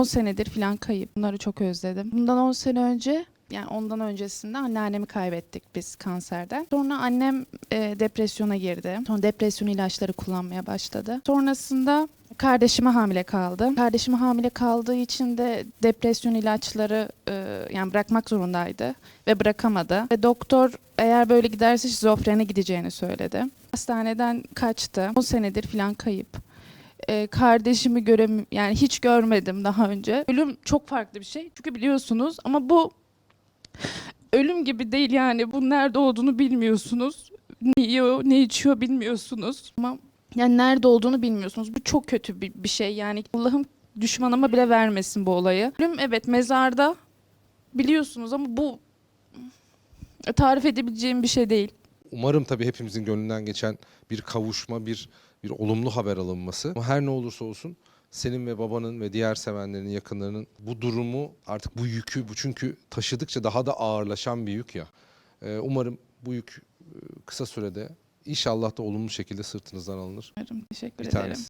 10 senedir falan kayıp. Bunları çok özledim. Bundan 10 sene önce yani ondan öncesinde anneannemi kaybettik biz kanserden. Sonra annem e, depresyona girdi. Sonra depresyon ilaçları kullanmaya başladı. Sonrasında kardeşime hamile kaldı. Kardeşime hamile kaldığı için de depresyon ilaçları e, yani bırakmak zorundaydı ve bırakamadı. Ve doktor eğer böyle giderse şizofrene gideceğini söyledi. Hastaneden kaçtı. 10 senedir falan kayıp. Ee, kardeşimi görem yani hiç görmedim daha önce. Ölüm çok farklı bir şey. Çünkü biliyorsunuz ama bu ölüm gibi değil yani. Bu nerede olduğunu bilmiyorsunuz. Ne yiyor, ne içiyor bilmiyorsunuz. Ama yani nerede olduğunu bilmiyorsunuz. Bu çok kötü bir, bir şey. Yani Allah'ım düşmanıma bile vermesin bu olayı. Ölüm evet mezarda biliyorsunuz ama bu tarif edebileceğim bir şey değil. Umarım tabii hepimizin gönlünden geçen bir kavuşma, bir bir olumlu haber alınması. Ama her ne olursa olsun senin ve babanın ve diğer sevenlerin, yakınlarının bu durumu artık bu yükü, bu çünkü taşıdıkça daha da ağırlaşan bir yük ya. Ee, umarım bu yük e, kısa sürede inşallah da olumlu şekilde sırtınızdan alınır. Teşekkür Bir ederim. tanesi.